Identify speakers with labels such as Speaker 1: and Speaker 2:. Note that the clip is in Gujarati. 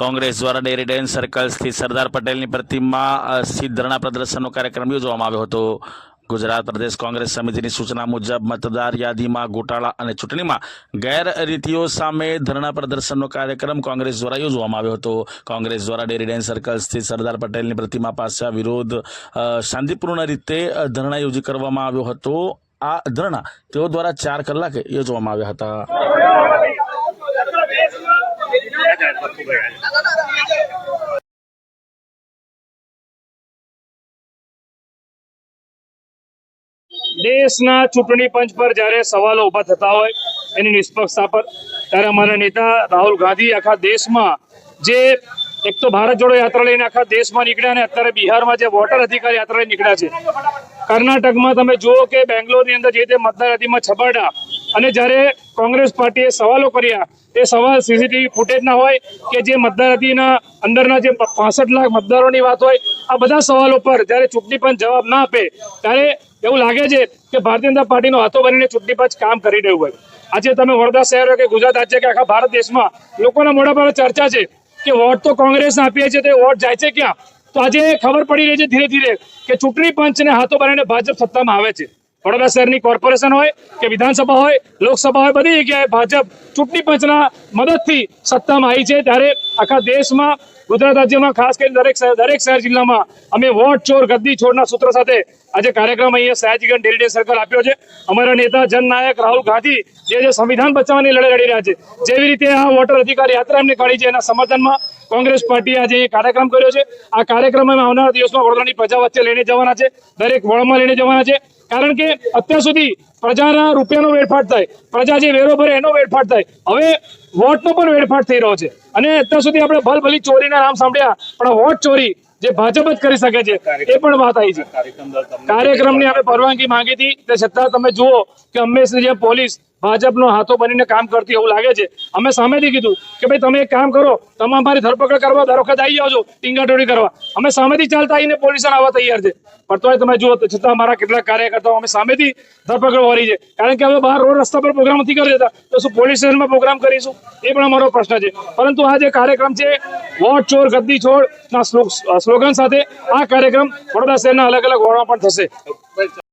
Speaker 1: કોંગ્રેસ દ્વારા ડેરી ડેન સર્કલ સ્થિત સરદાર પટેલની પ્રતિમા સ્થિત ધરણા પ્રદર્શનનો કાર્યક્રમ યોજવામાં આવ્યો હતો. ગુજરાત પ્રદેશ કોંગ્રેસ સમિતિની સૂચના મુજબ મતદાર યાદીમાં ગોટાળા અને ચૂંટણીમાં ગેરરીતિઓ સામે ધરણા પ્રદર્શનનો કાર્યક્રમ કોંગ્રેસ દ્વારા યોજવામાં આવ્યો હતો. કોંગ્રેસ દ્વારા ડેરીડેન સર્કલ સરદાર પટેલની પ્રતિમા પાસે વિરોધ શાંતિપૂર્ણ રીતે ધરણા યોજી કરવામાં આવ્યો હતો. આ ધરણા તેઓ દ્વારા ચાર કલાકે યોજવામાં આવ્યા હતા.
Speaker 2: દેશના ચૂંટણી પંચ પર જ્યારે સવાલો ઊભા થતા હોય એની નિષ્પક્ષતા પર, ત્યારે અમારા નેતા રાહુલ ગાંધી આખા દેશમાં જે એક તો ભારત જોડો યાત્રા લઈને આખા દેશમાં નીકળ્યા અને અત્યારે બિહારમાં જે વોટર અધિકાર યાત્રા લઈને નીકળ્યા છે. કર્ણાટકમાં તમે જુઓ કે બેંગ્લોરની અંદર જે તે મતદાર યાદીમાં છબાડા અને જ્યારે કોંગ્રેસ પાર્ટીએ સવાલો કર્યા, એ સવાલ સીસીટીવી ફૂટેજના હોય કે જે મતદાર અંદરના જે પાસઠ લાખ મતદારોની વાત હોય, આ બધા સવાલો પર જ્યારે ચૂંટણી પંચ જવાબ ના આપે, ત્યારે એવું લાગે છે કે ભારતીય જનતા પાર્ટીનો હાથો બનીને ચૂંટણી પંચ કામ કરી રહ્યું હોય. આજે તમે વડોદરા શહેર કે ગુજરાત રાજ્ય કે આખા ભારત દેશમાં લોકોના મોઢા પર ચર્ચા છે કે વોટ તો કોંગ્રેસને આપીએ છીએ, તો વોટ જાય છે ક્યાં? તો આજે ખબર પડી રહી છે ધીરે ધીરે કે ચૂંટણી પંચને હાથો બનાવીને ભાજપ સત્તામાં આવે છે. વડોદરા શહેરની કોર્પોરેશન હોય કે વિધાનસભા હોય, લોકસભા હોય, બધી જગ્યાએ ભાજપ ચૂંટણી પંચના મદદથી સત્તામાં આવી છે. ત્યારે આખા દેશમાં, ગુજરાત રાજ્યમાં, ખાસ કરીને દરેક દરેક શહેર જિલ્લામાં અમે વોટ ચોર ગદ્દી છોડના સૂત્ર સાથે આજે કાર્યક્રમ અહીંયા સયાજીગંજ ડેલીડે સર્કલ આપ્યો છે. અમારા નેતા, જનનાયક રાહુલ ગાંધી જે જે સંવિધાન બચાવવાની લડાઈ લડી રહ્યા છે, જેવી રીતે આ વોટર અધિકાર યાત્રા એમને કાઢી છે. એના સમર્થનમાં કોંગ્રેસ પાર્ટીએ આજે કાર્યક્રમ કર્યો છે. આ કાર્યક્રમ અમે આવનારા દિવસમાં વડોદરાની પ્રજા વચ્ચે લઈને જવાના છે. દરેક વળમાં લઈને જવાના છે. કારણ કે અત્યાર સુધી પ્રજાના રૂપિયાનો વેડફાટ થાય પ્રજા જે વેરો ભરે એનો વેડફાટ થાય. હવે વોટનો પણ વેડફાટ થઈ રહ્યો છે. અને અત્યાર સુધી આપણે ભલભલી ચોરીના નામ સાંભળ્યા પણ વોટ ચોરી જે ભાજપ જ કરી શકે છે એ પણ વાત આવી છે. કાર્યક્રમની અમે પરવાનગી માંગી હતી તે છતાં તમે જુઓ કે હંમેશની જેમ પોલીસ ભાજપનો હાથો બનીને કામ કરતી એવું લાગે છે. અમે સામેથી કીધું કે ભાઈ, તમે એક કામ કરો, તમે અમારી ધરપકડ કરવા દર વખત આવી જાઓ છો ટીંગાટોડી કરવા. અમે સામેથી ચાલતા આવીને પોલીસ આવવા તૈયાર છે. પણ તોય તમે જુઓ, છતાં અમારા કેટલાક કાર્યકર્તાઓ અમે સામેથી ધરપકડ વાળી છે. કારણ કે હવે બહાર રોડ રસ્તા પર પ્રોગ્રામ નથી કરી દેતા તો શું પોલીસ સ્ટેશનમાં પ્રોગ્રામ કરીશું? એ પણ અમારો પ્રશ્ન છે. પરંતુ આ જે કાર્યક્રમ છે, વોટ ચોર, ગદ્દી છોડ ના સ્લોગન સાથે આ કાર્યક્રમ વડોદરા શહેરના અલગ અલગ વોર્ડમાં પણ થશે.